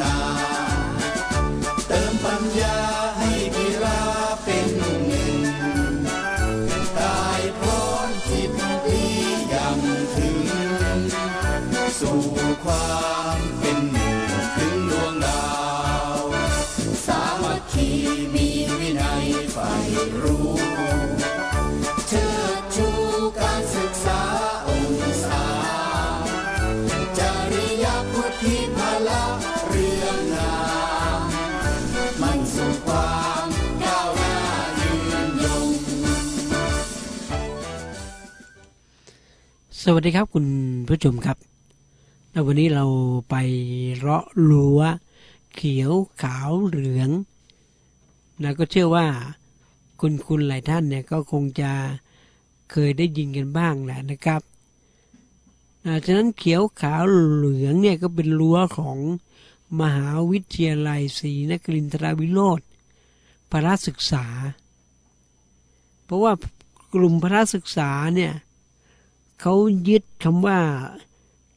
พั สวัสดีครับคุณผู้ชมครับแล้ววันนี้เราไปเลาะรั้วเขียวขาวเหลืองนะก็เชื่อว่าคุณคุณหลายท่านเนี่ยก็คงจะเคยได้ยินกันบ้างแหละนะครับนะฉะนั้นเขียวขาวเหลืองเนี่ยก็เป็นรั้วของมหาวิทยาลัยศรีนครินทราวิโรธพระศึกษา เพราะว่ากลุ่มพระศึกษาเนี่ย เขายึดคำว่า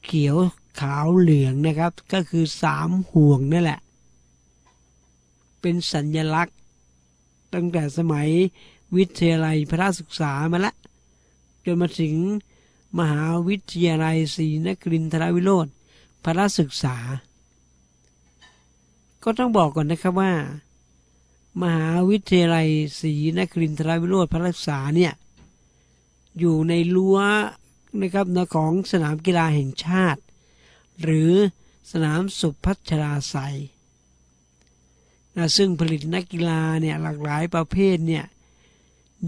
เขียวขาวเหลืองนะครับ ก็คือสามห่วงนั่นแหละ เป็นสัญญลักษณ์ ตั้งแต่สมัยวิทยาลัยพระศึกษามาละจนมาถึงมหาวิทยาลัยศรีนครินทรวิโรธพระศึกษา ก็ต้องบอกก่อนนะครับว่า มหาวิทยาลัยศรีนครินทรวิโรธพระศึกษาเนี่ยอยู่ในรั้ว นะครับนะของสนามกีฬาแห่งชาติ หรือสนามสุพัชราไสนะซึ่งผลิตนักกีฬาเนี่ยหลากหลายประเภทเนี่ย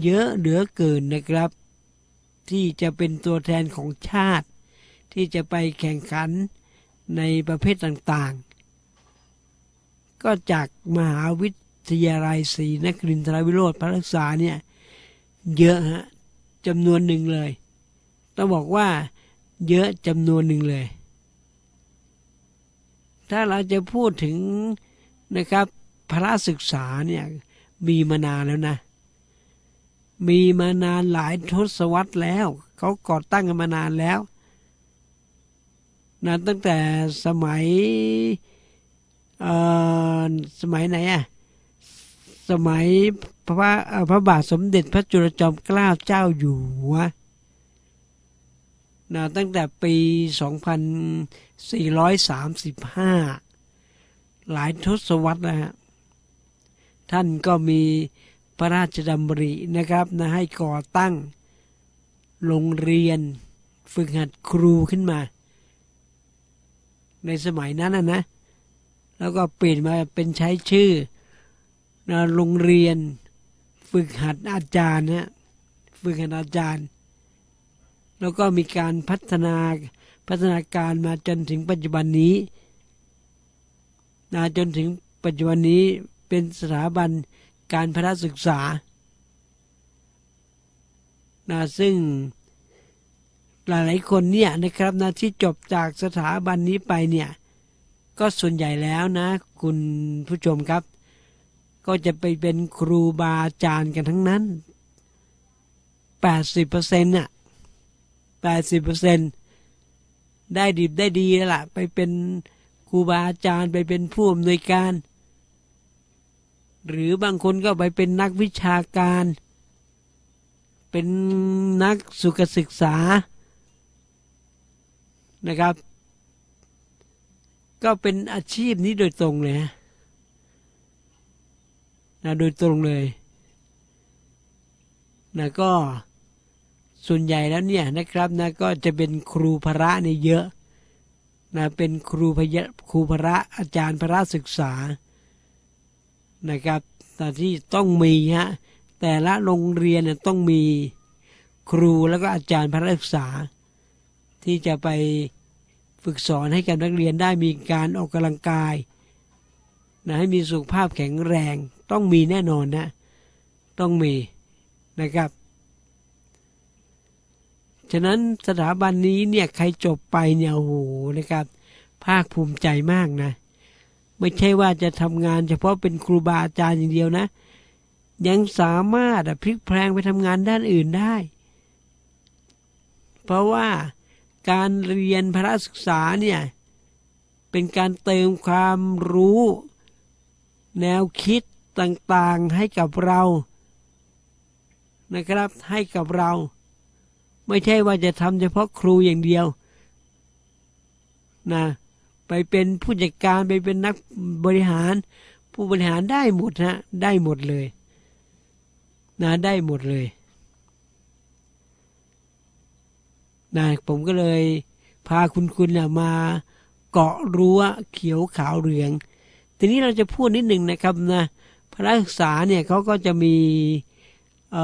เยอะเหลือเกินนะครับ ที่จะเป็นตัวแทนของชาติ ที่จะไปแข่งขันในประเภทต่างๆ ก็จากมหาวิทยาลัยศรีนครินทรวิโรธพระศึกษาเนี่ยเยอะฮะจำนวนหนึ่งเลย ต้องบอกว่าเยอะจำนวนหนึ่งเลย ถ้าเราจะพูดถึงนะครับพระศึกษาเนี่ยมีมานานแล้วนะ มีมานานหลายทศวรรษแล้ว เขาก่อตั้งกันมานานแล้วนะตั้งแต่สมัยเอ่อสมัยไหนอะสมัยพระพระบาทสมเด็จพระจุลจอมเกล้าเจ้าอยู่หัว นะตั้งแต่ปี 2435 หลายทศวรรษนะฮะ ท่านก็มีพระราชดำรินะครับนะให้ก่อตั้งโรงเรียนฝึกหัดครูขึ้นมา ในสมัยนั้นนะนะ แล้วก็เปลี่ยนมาเป็นใช้ชื่อนะโรงเรียนฝึกหัดอาจารย์นะฝึกหัดอาจารย์ แล้วก็มีการพัฒนาพัฒนาการมาจนถึงปัจจุบันนี้นะจนถึงปัจจุบันนี้เป็นสถาบันการพระศึกษานะซึ่งหลายๆคนเนี่ยนะครับนะที่จบจากสถาบันนี้ไปเนี่ยก็ส่วนใหญ่แล้วนะ คุณผู้ชมครับ ก็จะไปเป็นครูบาอาจารย์กันทั้งนั้น 80%น่ะ 80%ได้ดีได้ดีแล้วล่ะ ไปเป็นครูบาอาจารย์ไปเป็นผู้อำนวยการ หรือบางคนก็ไปเป็นนักวิชาการ เป็นนักสุขศึกษานะครับ ก็เป็นอาชีพนี้โดยตรงเลยนะโดยตรงเลยนะก็ ส่วนใหญ่แล้วเนี่ยนะครับนะก็จะเป็นครูพระเนี่ยเยอะนะเป็นครูพยครูพระอาจารย์พระศึกษานะครับแต่ที่ต้องมีฮะแต่ละโรงเรียนเนี่ยต้องมีครูแล้วก็อาจารย์พระศึกษา ที่จะไปฝึกสอนให้กับนักเรียนได้มีการออกกำลังกายนะให้มีสุขภาพแข็งแรงต้องมีแน่นอนนะต้องมีนะครับ ฉะนั้นสถาบันนี้เนี่ยใครจบไปเนี่ยโอ้โหนะครับ ภาคภูมิใจมากนะ ไม่ใช่ว่าจะทำงาน เฉพาะเป็นครูบาอาจารย์อย่างเดียวนะ ยังสามารถพลิกแพลงไปทำงานด้านอื่นได้ เพราะว่าการเรียนพระศึกษาเนี่ยเป็นการเติมความรู้ แนวคิดต่างๆให้กับเรานะครับให้กับเรา ไม่ใช่ว่าจะทำเฉพาะครูอย่างเดียวนะไปเป็นผู้จัดการไปเป็นนักบริหาร ผู้บริหารได้หมดนะได้หมดเลยนะได้หมดเลยนะผมก็เลยพาคุณคุณนะมาเกาะรั้วเขียวขาวเหลือง ทีนี้เราจะพูดนิดหนึ่งนะครับนะพระศึกษาเนี่ยเขาก็จะมี เอ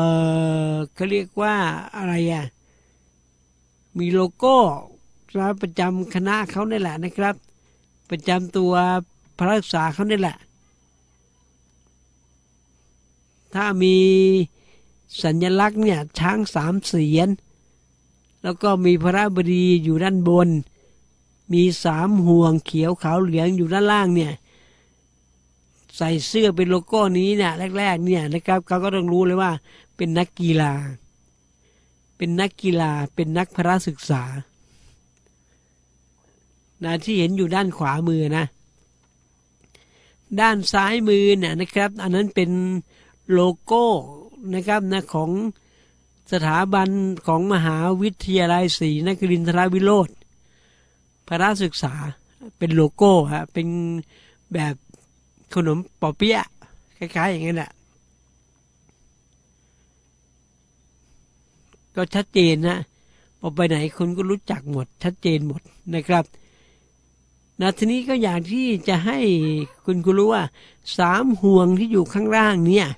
อเขาเรียกว่าอะไรอะ มีโลโก้นประจำคณะเขาเนี่ยแหละนะครับ ประจำตัวพระศึกษาเขาเนี่ยแหละ ถ้ามีสัญลักษณ์เนี่ยช้างสามเสียน แล้วก็มีพระบดีอยู่ด้านบน มีสามห่วงเขียวขาวเหลืองอยู่ด้านล่างเนี่ยใส่เสื้อเป็นโลโก้นี้เนี่ยแรกๆเนี่ยนะครับเขาก็ต้องรู้เลยว่าเป็นนักกีฬา เป็นนักกีฬาเป็นนักพระศึกษานะที่เห็นอยู่ด้านขวามือนะ ด้านซ้ายมือเนี่ยนะครับ อันนั้นเป็นโลโก้นะครับนะของสถาบันของมหาวิทยาลัยศรีนครินทรวิโรธพระศึกษาเป็นโลโก้ฮะเป็นแบบขนมปอเปี๊ยะคล้ายๆอย่างนั้นแหละ ก็ชัดเจนนะพอไปไหนคนก็รู้จักหมด ชัดเจนหมดนะครับนะทีนี้ก็อยากที่จะให้คุณคุณรู้ว่าสามห่วงที่อยู่ข้างล่างเนี่ย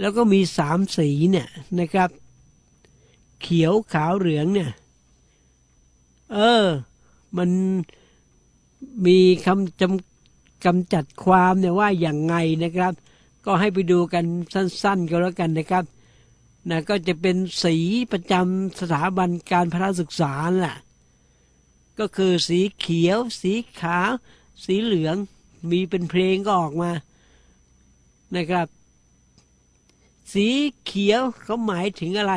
แล้วก็มีสามสีเนี่ยนะครับ เขียวขาวเหลืองเนี่ย เออ มันมีคำจำกำจัดความเนี่ยว่าอย่างไงนะครับ ก็ให้ไปดูกันสั้น ๆ ก็แล้วกันนะครับ นะก็จะเป็นสีประจำสถาบันการพระศึกษาแหละก็คือสีเขียว สีขาว สีเหลือง มีเป็นเพลงก็ออกมานะครับ สีเขียวเขาหมายถึงอะไร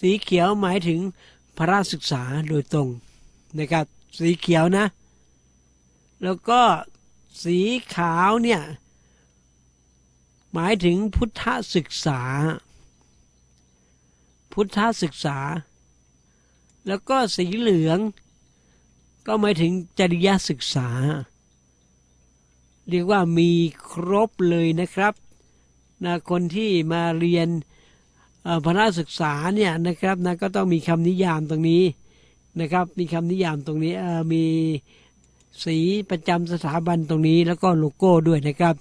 สีเขียวหมายถึงพระศึกษาโดยตรงนะครับ สีเขียวนะ แล้วก็สีขาวเนี่ย หมายถึงพุทธศึกษา พุทธศึกษา แล้วก็สีเหลือง ก็หมายถึงจริยศึกษา เรียกว่ามีครบเลยนะครับนะคนที่มาเรียนพระศึกษาเนี่ยนะครับนะก็ต้องมีคำนิยามตรงนี้นะครับ มีคำนิยามตรงนี้มีสีประจำสถาบันตรงนี้แล้วก็โลโก้ด้วยนะครับ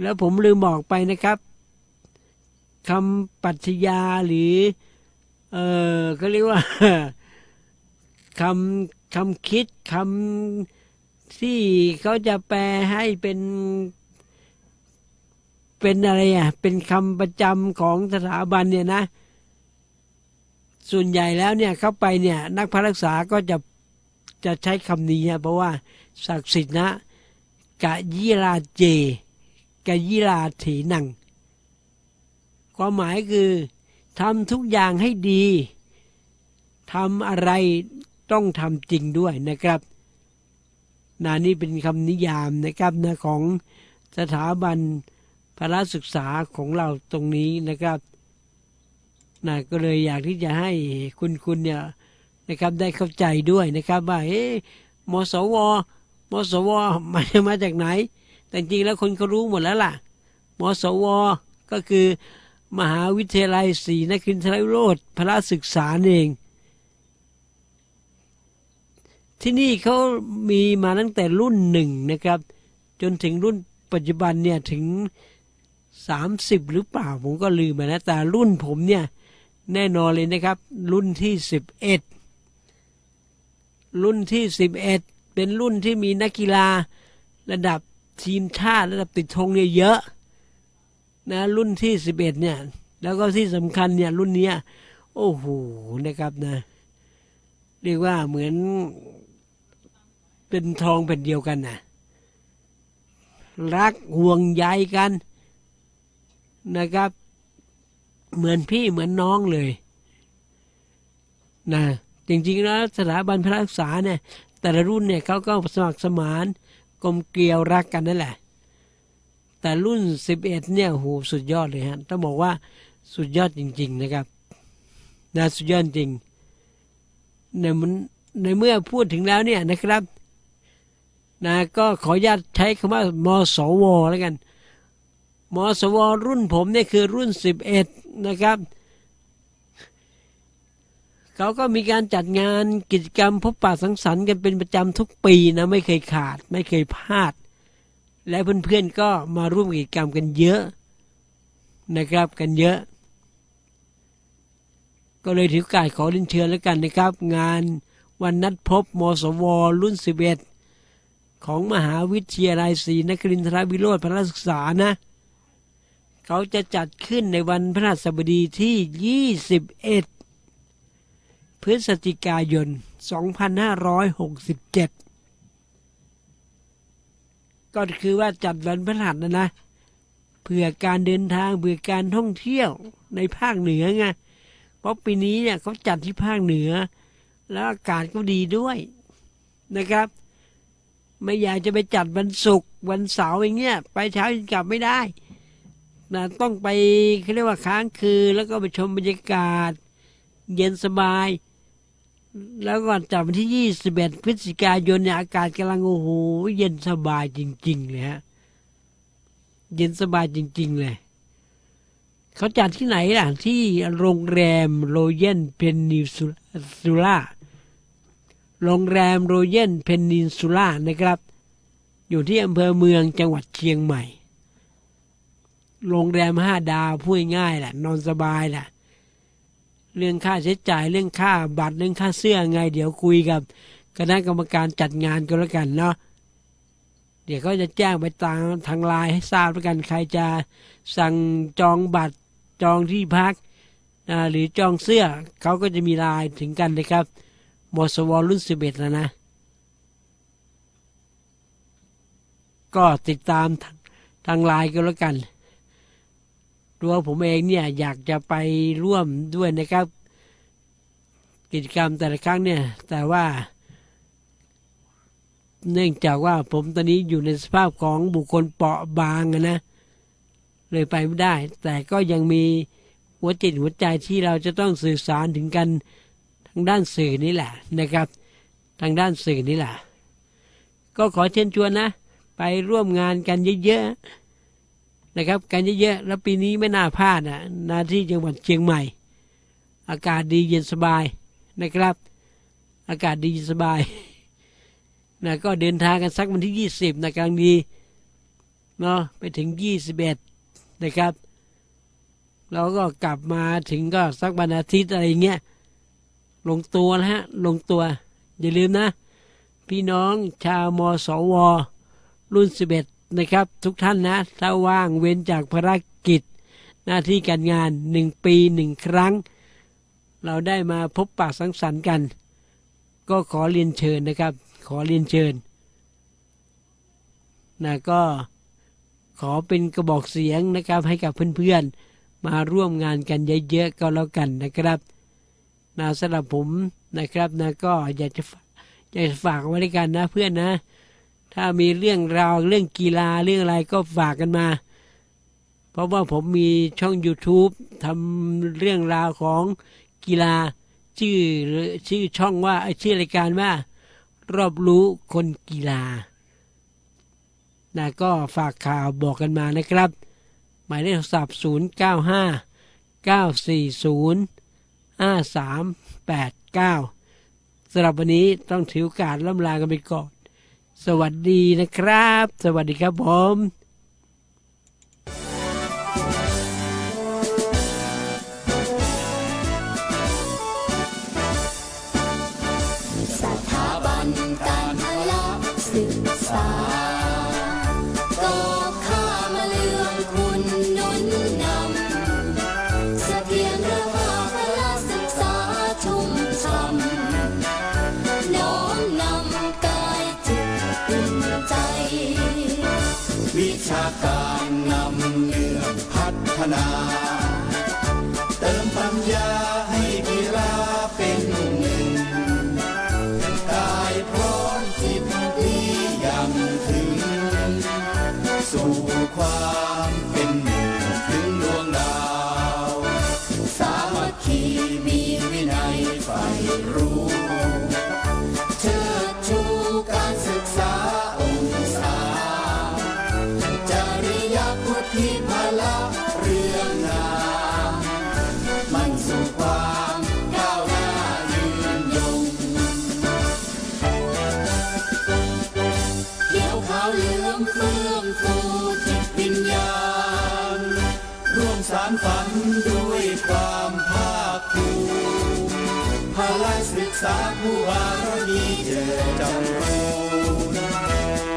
แล้วผมลืมบอกไปนะครับ คำปรัชญาหรือ เออเขาเรียกว่าคำคำคิดคำที่เขาจะแปลให้เป็นเป็นอะไรอะ เป็นคำประจำของสถาบันเนี่ยนะ ส่วนใหญ่แล้วเนี่ยเข้าไปเนี่ย นักพระรักษาก็จะจะใช้คำนี้นะเพราะว่าศักดิ์สิทธิ์นะกะยิราเจกะยิราถีนัง ความหมายคือทำทุกอย่างให้ดีทำอะไรต้องทำจริงด้วยนะครับนานี่เป็นคำนิยามนะครับนะของสถาบันพระศึกษาของเราตรงนี้นะครับนะก็เลยอยากที่จะให้คุณคุณเนี่ยนะครับได้เข้าใจด้วยนะครับว่าเอ๊มสวมสวมามาจากไหน แต่จริงแล้วคนเขารู้หมดแล้วล่ะมสวก็คือ มหาวิทยาลัยศรีนครินทรโรธพระศึกษาเอง ที่นี่เขามีมาตั้งแต่รุ่นหนึ่งนะครับ จนถึงรุ่นปัจจุบันเนี่ยถึงสามสิบหรือเปล่า ผมก็ลืมไปนะแต่รุ่นผมเนี่ยแน่นอนเลยนะครับ รุ่นที่สิบเอ็ดรุ่นที่สิบเอ็ดเป็นรุ่นที่มีนักกีฬาระดับทีมชาติระดับติดธงเนี่ยเยอะ นะรุ่นที่สิบเอ็ดเนี่ย แล้วก็ที่สำคัญเนี่ยรุ่นเนี้ยโอ้โหนะครับนะ เรียกว่าเหมือนเป็นทองเป็นเดียวกันนะรักห่วงใยกันนะครับ เหมือนพี่เหมือนน้องเลยนะจริงๆแล้วสถาบันพระศึกษาเนี่ย แต่ละรุ่นเนี่ยเขาก็สมัครสมานกลมเกลียวรักกันนั่นแหละ แต่รุ่น 11 เนี่ยโหสุดยอดเลยฮะต้องบอกว่าสุดยอดจริง ๆ นะครับนะสุดยอดจริงในมันในเมื่อพูดถึงแล้วเนี่ยนะครับนะก็ขออนุญาตใช้คำว่ามสวแล้วกันมสวรุ่นผมเนี่ยคือรุ่น 11 นะครับเขาก็มีการจัดงานกิจกรรมพบปะสังสรรค์กันเป็นประจำทุกปีนะไม่เคยขาดไม่เคยพลาด และเพื่อนๆก็มาร่วมกิจกรรมกันเยอะนะครับกันเยอะ ก็เลยถือโอกาสขอเรียนเชิญแล้วกันนะครับ งานวันนัดพบมสว รุ่น 11 ของมหาวิทยาลัยศรีนครินทรวิโรธพระศึกษานะ เขาจะจัดขึ้นในวันพฤหัสบดีที่ 21 พฤศจิกายน 2567 ก็คือว่าจัดวันพฤหัสนะนะเพื่อการเดินทางเพื่อการท่องเที่ยวในภาคเหนือไงเพราะปีนี้เนี่ยเขาจัดที่ภาคเหนือ แล้วอากาศก็ดีด้วยนะครับ ไม่อยากจะไปจัดวันศุกร์วันเสาร์อย่างเงี้ยไปเช้าเย็นกลับไม่ได้นะต้องไปเขาเรียกว่าค้างคืนแล้วก็ไปชมบรรยากาศ เย็นสบาย แล้วก่อนจากวันที่ 21 พฤศจิกายนเนี่ยอากาศกำลังโอ้โหเย็นสบายจริง ๆ เลยฮะ เย็นสบายจริง ๆ เลย เขาจัดที่ไหนล่ะ ที่โรงแรมโรเยนเพนนิซูล่าโรงแรมโรเยนเพนนินซูล่านะครับ อยู่ที่อำเภอเมืองจังหวัดเชียงใหม่ โรงแรมห้าดาวพูดง่ายแหละ นอนสบายแหละ เรื่องค่าใช้จ่ายเรื่องค่าบัตรเรื่องค่าเสื้อไง เดี๋ยวคุยกับคณะกรรมการจัดงานก็แล้วกันเนาะเดี๋ยวก็จะแจ้งไปทางทางไลน์ให้ทราบแล้วกันใครจะสั่งจองบัตรจองที่พักหรือจองเสื้อเขาก็จะมีไลน์ถึงกันนะครับมสวรุ่นสิบเอ็ดแล้วนะ ก็ติดตามทางทางไลน์ก็แล้วกัน ตัวผมเองเนี่ยอยากจะไปร่วมด้วยนะครับ กิจกรรมแต่ละครั้งเนี่ย แต่ว่า เนื่องจากว่าผมตอนนี้อยู่ในสภาพของบุคคลเปราะบางนะ เลยไปไม่ได้ แต่ก็ยังมีหัวจิตหัวใจที่เราจะต้องสื่อสารถึงกันทางด้านสื่อนี่แหละนะครับ ทางด้านสื่อนี่แหละก็ขอเชิญชวนนะ ไปร่วมงานกันเยอะๆ นะครับ กันเยอะๆแล้วปีนี้ไม่น่าพลาดนะนาที่จังหวัดเชียงใหม่ อากาศดีเย็นสบายนะครับ อากาศดีเย็นสบายนะก็เดินทางกันสักวันที่ยี่สิบนะกลางดีเนาะไปถึงยี่สิบเอ็ดนะครับเราก็กลับมาถึงก็สักวันอาทิตย์อะไรเงี้ยลงตัวนะฮะลงตัว อย่าลืมนะ พี่น้องชาวมสว รุ่นสิบเอ็ด นะครับทุกท่านนะถ้าว่างเว้นจากภารกิจ หน้าที่การงานหนึ่งปีหนึ่งครั้ง เราได้มาพบปะสังสรรค์กัน ก็ขอเรียนเชิญนะครับ ขอเรียนเชิญนะก็ขอเป็นกระบอกเสียงนะครับให้กับเพื่อนๆ มาร่วมงานกันเยอะๆก็แล้วกันนะครับนะสำหรับผมนะครับนะก็อยากจะอยากจะฝากไว้ด้วยกันนะเพื่อนนะ ถ้ามีเรื่องราวเรื่องกีฬาเรื่องอะไรก็ฝากกันมา เพราะว่าผมมีช่อง YouTube ทำเรื่องราวของกีฬาชื่อชื่อช่องว่าชื่อรายการว่า รอบรู้คนกีฬานะก็ฝากข่าวบอกกันมานะครับ หมายเลขโทรศัพท์ 0 9 5 9 4 0 5 3 8 9สำหรับวันนี้ต้องถือโอกาสล่ำลากันไปก่อน สวัสดีนะครับ สวัสดีครับผม ความเป็นหมู่ถึงดวงดาว สามัคคีมีวินัยใฝ่รู้ นด้วยความภาคภูมิพลังศึกษาผู้บารมีเจอจำรูน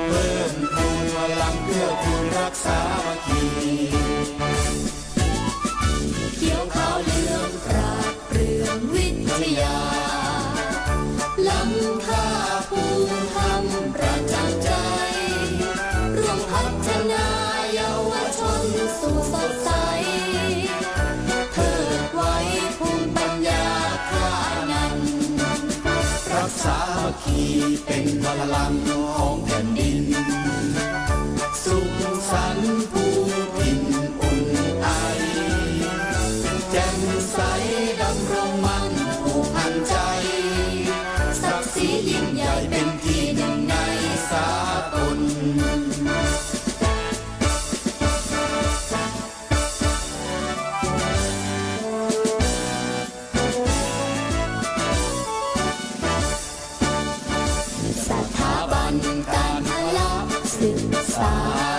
เพิ่มพูนพลังเพื่อคุณรักษาวัคคีเขียวขาวเหลืองปราบเปลืองวิทยา คีเป็นพลังของแผ่นดิน 洒。